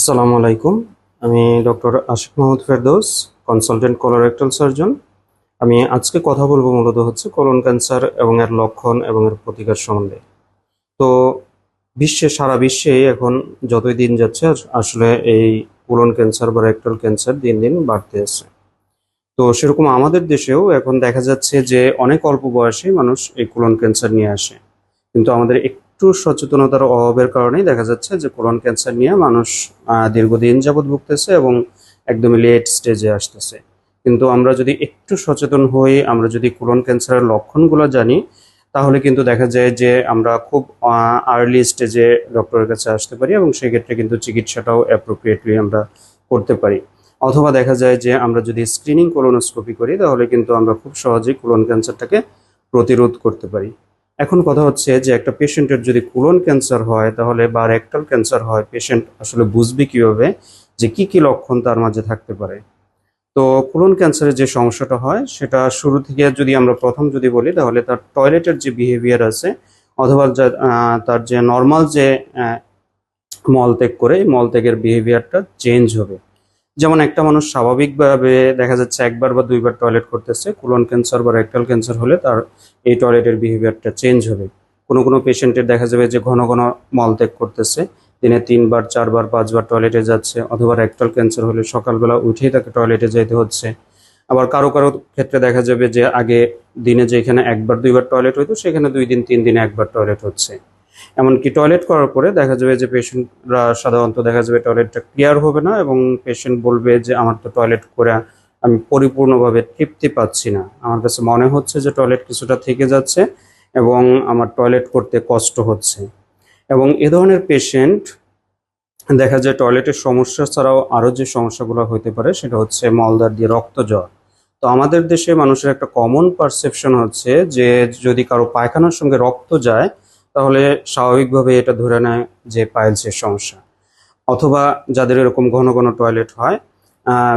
আসসালামু আলাইকুম। আমি doctor Ashiq Mohammad Ferdous consultant colorectal surgeon আমি আজকে কথা বলব মূলত হচ্ছে কোলন ক্যান্সার এবং এর লক্ষণ এবং এর প্রতিকার সম্বন্ধে। তো বিশ্বে, সারা বিশ্বে এখন যতই দিন যাচ্ছে, আসলে এই কোলন ক্যান্সার বা রেক্টাল ক্যান্সার দিন দিন বাড়তে আছে। তো সেরকম আমাদের দেশেও এখন দেখা যাচ্ছে যে অনেক অল্প বয়সে মানুষ এই কোলন ক্যান্সার নিয়ে আসে। কিন্তু আমাদের একটু সচেতনতার অভাবের কারণেই দেখা যাচ্ছে যে কোলন ক্যান্সার নিয়ে মানুষ দীর্ঘদিন যাবৎ ভুগতেছে এবং একদমই লেট স্টেজে আসতেছে। কিন্তু আমরা যদি একটু সচেতন হই, আমরা যদি কোলন ক্যান্সারের লক্ষণগুলো জানি, তাহলে কিন্তু দেখা যায় যে আমরা খুব আর্লি স্টেজে ডক্টরের কাছে আসতে পারি এবং সেক্ষেত্রে কিন্তু চিকিৎসাটাও অ্যাপ্রোপ্রিয়েটলি আমরা করতে পারি। অথবা দেখা যায় যে আমরা যদি স্ক্রিনিং কোলোনোস্কোপি করি, তাহলে কিন্তু আমরা খুব সহজেই কোলন ক্যান্সারটাকে প্রতিরোধ করতে পারি। এখন কথা হচ্ছে যে একটা পেশেন্টের যদি কোলন ক্যান্সার হয় তাহলে বা রেক্টাল ক্যান্সার হয় পেশেন্ট আসলে বুঝবে কীভাবে যে কি কি লক্ষণ তার মাঝে থাকতে পারে। তো কোলন ক্যান্সারের যে সমস্যাটা হয় সেটা শুরু থেকে যদি আমরা প্রথম যদি বলি তাহলে তার টয়লেটের যে বিহেভিয়ার আছে অথবা তার যে নর্মাল যে আহ, মলত্যাগ করে এই মলত্যাগের বিহেভিয়ারটা চেঞ্জ হবে। যেমন একটা মানুষ স্বাভাবিকভাবে দেখা যাচ্ছে একবার বা দুইবার টয়লেট করতেছে কোলন ক্যান্সার বা রেক্টাল ক্যান্সার হলে তার এই টয়লেটের বিহেভিয়ারটা চেঞ্জ হবে। কোনো কোনো পেশেন্টের দেখা যাবে যে ঘন ঘন মলত্যাগ করতেছে, দিনে তিনবার, চারবার, পাঁচবার টয়লেটে যাচ্ছে, অথবা রেক্টাল ক্যান্সার হলে সকালবেলা উঠেই তাকে টয়লেটে যেতে হচ্ছে। আবার কারও কারও ক্ষেত্রে দেখা যাবে যে আগে দিনে যেখানে একবার, দুইবার টয়লেট হইতো, সেখানে দুই দিন, তিন দিনে একবার টয়লেট হচ্ছে। এমনকি টয়লেট করার পরে দেখা যাবে যে পেশেন্টরা সাধারণত দেখা যাবে টয়লেটটা ক্লিয়ার হবে না এবং পেশেন্ট বলবে যে, আমার তো টয়লেট করে আমি পরিপূর্ণভাবে তৃপ্তি পাচ্ছি না। আমার কাছে মনে হচ্ছে যে টয়লেট কিছুটা থেকে যাচ্ছে এবং আমার টয়লেট করতে কষ্ট হচ্ছে। এবং এ ধরনের পেশেন্ট দেখা যায় টয়লেটের সমস্যা ছাড়াও আরও যে সমস্যাগুলো হতে পারে সেটা হচ্ছে মলদার দিয়ে রক্ত জ্বর। তো আমাদের দেশে মানুষের একটা কমন পারসেপশন হচ্ছে যে যদি কারও পায়খানার সঙ্গে রক্ত যায় তাহলে স্বাভাবিকভাবে এটা ধরে নেয় যে পাইলসের সমস্যা। অথবা যাদের এরকম ঘন ঘন টয়লেট হয়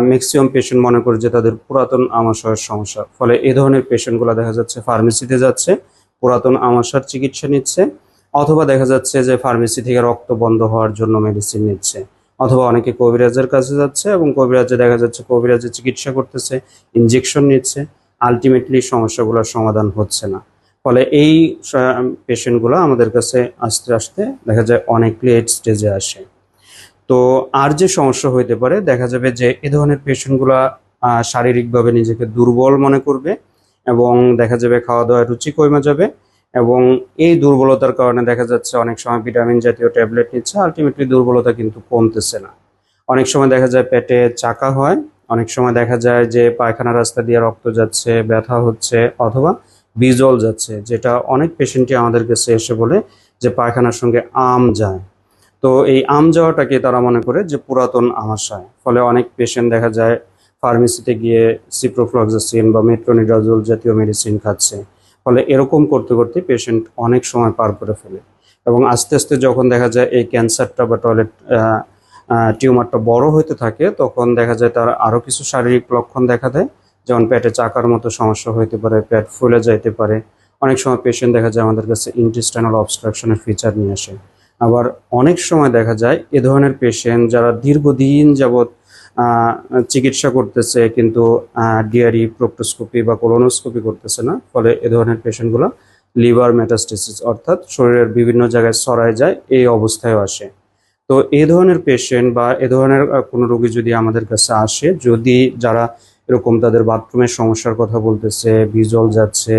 ম্যাক্সিমাম পেশেন্ট মনে করে যে তাদের পুরাতন আমাশয়ের সমস্যা। ফলে এ ধরনের পেশেন্টগুলো দেখা যাচ্ছে ফার্মেসিতে যাচ্ছে, পুরাতন আমাশার চিকিৎসা নিচ্ছে, অথবা দেখা যাচ্ছে যে ফার্মেসি থেকে রক্ত বন্ধ হওয়ার জন্য মেডিসিন নিচ্ছে। অথবা অনেকে কবিরাজের কাছে যাচ্ছে এবং কবিরাজে দেখা যাচ্ছে কবিরাজে চিকিৎসা করতেছে ইনজেকশন নিচ্ছে। আলটিমেটলি সমস্যাগুলোর সমাধান হচ্ছে না। ফলে এই পেশেন্টগুলো আমাদের কাছে আস্তে আস্তে দেখা যায় অনেক লেট স্টেজে আসে। তো আর যে সমস্যা হইতে পারে, দেখা যাবে যে এ ধরনের পেশেন্টগুলা শারীরিকভাবে নিজেকে দুর্বল মনে করবে এবং দেখা যাবে খাওয়া দাওয়ায় রুচি কমে যাবে এবং এই দুর্বলতার কারণে দেখা যাচ্ছে অনেক সময় ভিটামিন জাতীয় ট্যাবলেট নিচ্ছে আলটিমেটলি দুর্বলতা কিন্তু কমতেছে না। অনেক সময় দেখা যায় পেটে চাকা হয়, অনেক সময় দেখা যায় যে পায়খানা রাস্তা দিয়ে রক্ত যাচ্ছে, ব্যথা হচ্ছে অথবা বিজল যাচ্ছে, যেটা অনেক পেশেন্টই আমাদের কাছে এসে বলে যে পায়খানার সঙ্গে আম যায়। তো এই আম যাওয়াটাকে তারা মনে করে যে পুরাতন আমাশয়। ফলে অনেক পেশেন্ট দেখা যায় ফার্মেসিতে গিয়ে সিপ্রোফ্লক্সাসিন বা মেট্রোনিডাজোল জাতীয় মেডিসিন খাচ্ছে। ফলে এরকম করতে করতে পেশেন্ট অনেক সময় পার করে ফেলে। এবং আস্তে আস্তে যখন দেখা যায় এই ক্যান্সারটা বা টয়লেট টিউমারটা বড় হতে থাকে, তখন দেখা যায় তার আরও কিছু শারীরিক লক্ষণ দেখা দেয়। যেমন পেটে চাকার মতো সমস্যা হতে পারে, পেট ফুলে যাইতে পারে। অনেক সময় পেশেন্ট দেখা যায় আমাদের কাছে ইন্টেস্টাইনাল অবস্ট্রাকশনের ফিচার নিয়ে আসে। আবার অনেক সময় দেখা যায় এ ধরনের পেশেন্ট যারা দীর্ঘদিন যাবৎ চিকিৎসা করতেছে কিন্তু ডিআরই প্রোক্টোস্কোপি বা কোলোনোস্কোপি করতেছে না, ফলে এ ধরনের পেশেন্টগুলো লিভার মেটাস্টেসিস অর্থাৎ শরীরের বিভিন্ন জায়গায় ছড়ায় যায়, এই অবস্থায় আসে। তো এ ধরনের পেশেন্ট বা এ ধরনের কোনো রোগী যদি আমাদের কাছে আসে, যদি যারা এরকম তাদের বাথরুমের সমস্যার কথা বলতেছে বিজল যাচ্ছে,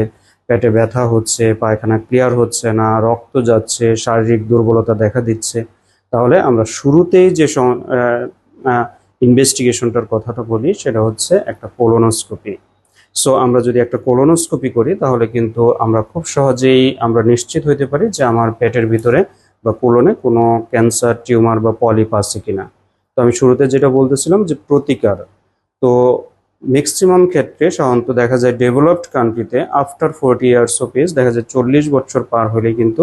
পেটে ব্যথা হচ্ছে, পায়খানা ক্লিয়ার হচ্ছে না, রক্ত যাচ্ছে, শারীরিক দুর্বলতা দেখা দিচ্ছে। তাহলে আমরা শুরুতেই যে ইনভেস্টিগেশনটার কথাটা বলি, সেটা হচ্ছে একটা কোলোনোস্কোপি সো আমরা যদি একটা কোলোনোস্কোপি করি, তাহলে কিন্তু আমরা খুব সহজেই আমরা নিশ্চিত হইতে পারি যে আমার পেটের ভিতরে বা কোলনে কোনো ক্যান্সার টিউমার বা পলিপ আছে কিনা। তো আমি শুরুতে যেটা বলতেছিলাম যে প্রতিকার। তো ম্যাক্সিমাম ক্ষেত্রে সাধারণত দেখা যায় ডেভেলপড কান্ট্রিতে after forty years of age দেখা যায় চল্লিশ বছর পার হলে কিন্তু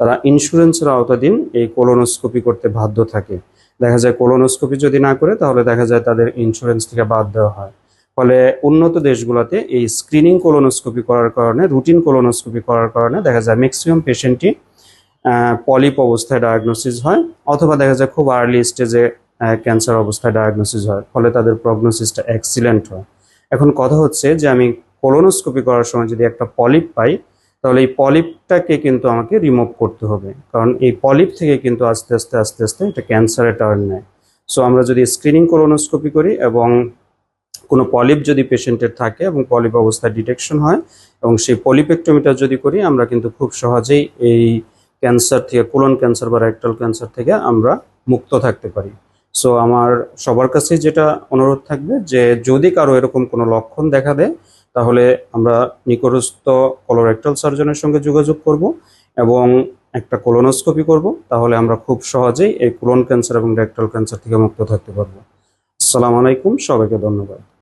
তারা ইন্স্যুরেন্সের আওতাধীন এই কোলোনোস্কোপি করতে বাধ্য থাকে। দেখা যায় কোলোনোস্কোপি যদি না করে, তাহলে দেখা যায় তাদের ইন্স্যুরেন্স থেকে বাদ দেওয়া হয়। ফলে উন্নত দেশগুলোতে এই স্ক্রিনিং কোলোনোস্কোপি করার কারণে রুটিন কোলোনোস্কোপি করার কারণে দেখা যায় ম্যাক্সিমাম পেশেন্টই পলিপ অবস্থায় ডায়াগনোসিস হয়, অথবা দেখা যায় খুব আর্লি স্টেজে ক্যান্সার অবস্থায় ডায়াগনোসিস হয়, ফলে তাদের প্রগনোসিসটা এক্সিলেন্ট হয়। এখন কথা হচ্ছে যে আমি কোলোনোস্কোপি করার সময় যদি একটা পলিপ পাই, তাহলে এই পলিপটাকে কিন্তু আমাকে রিমুভ করতে হবে। কারণ এই পলিপ থেকে কিন্তু আস্তে আস্তে আস্তে আস্তে এটা ক্যান্সারে টার্ন নেয়। সো আমরা যদি স্ক্রিনিং কোলোনোস্কোপি করি এবং কোনো পলিপ যদি পেশেন্টের থাকে এবং পলিপ অবস্থায় ডিটেকশন হয় এবং সেই পলিপেক্টোমিটার যদি করি, আমরা কিন্তু খুব সহজেই এই ক্যান্সার থেকে কোলন ক্যান্সার বা রেক্টাল ক্যান্সার থেকে আমরা মুক্ত থাকতে পারি। সো আমার সবার কাছে যেটা অনুরোধ থাকবে যে যদি কারও এরকম কোনো লক্ষণ দেখা দেয়, তাহলে আমরা নিকটস্থ কলোরেক্টাল সার্জনের সঙ্গে যোগাযোগ করব এবং একটা কোলোনোস্কোপি করব। তাহলে আমরা খুব সহজেই এই কোলন ক্যান্সার এবং রেক্টাল ক্যান্সার থেকে মুক্ত থাকতে পারব। আসসালামু আলাইকুম, সবাইকে ধন্যবাদ।